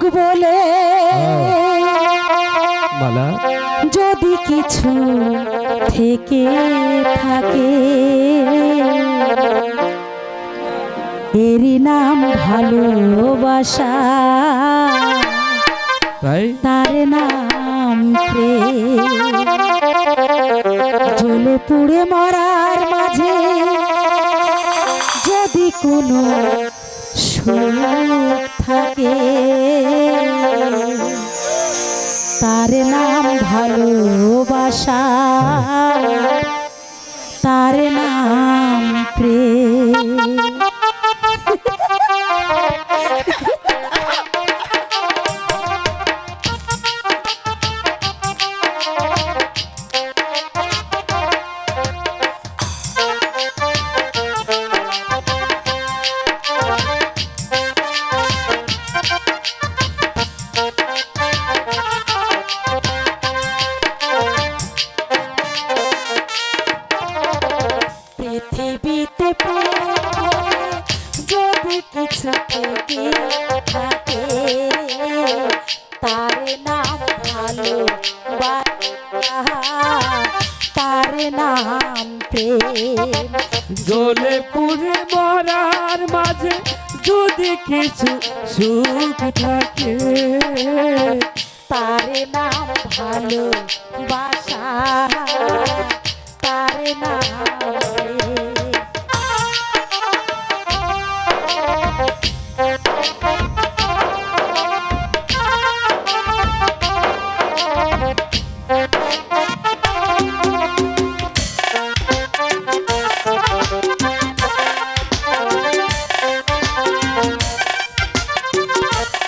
যোগ বলে। যদি কিছু থেকে থাকে এরই নাম ভালোবাসা। তাই? তার নাম প্রেম। জ্বলে পুড়ে মরার মাঝে যদি কোনো সুন্দর ভালোবাসা তার নাম যদি কিছু থেকে তার নাম ভালো তার নাম প্রেম মাঝে যদি কিছু থাকে, তার নাম ভালো বাসা তার নাম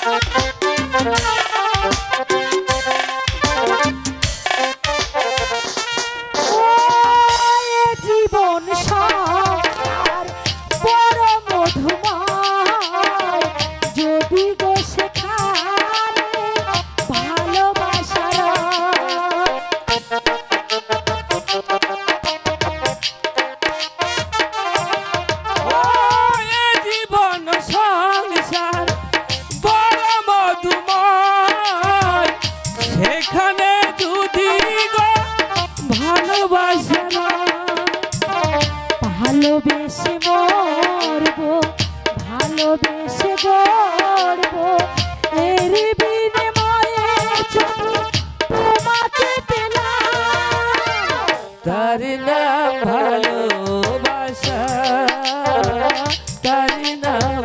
প্রেম। এ ভালোবেসে মরবো, ভালোবেসে গড়বো এর বিনিময়ে তোমাকে পেলাম তার নাম ভালোবাসা, তার নাম।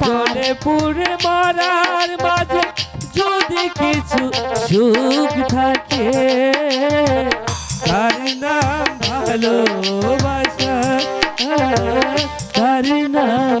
জলে পুড়ে মরার মাঝে যদি কিছু সুখ থাকে ভালোবাসা তার নাম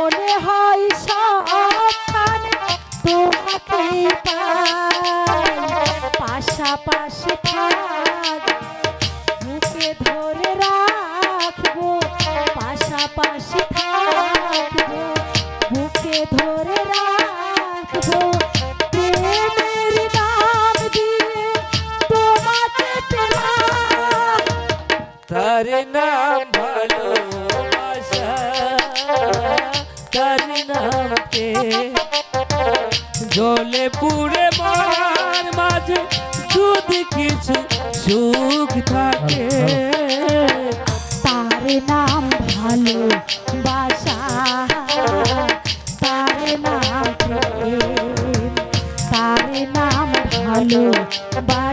মনে হয় সবখানে তোমাকে পাই। পাশাপাশি থাক বুকে ধরে রাখব। পাশাপাশি থাকব, বুকে ধরে রাখব। তার নাম তার নাম প্রেম। জলে পুড়ে মরার মাঝে যদি কিছু সুখ থাকে তার নাম ভালো বাসা তার নাম তার নাম ভালো বাসা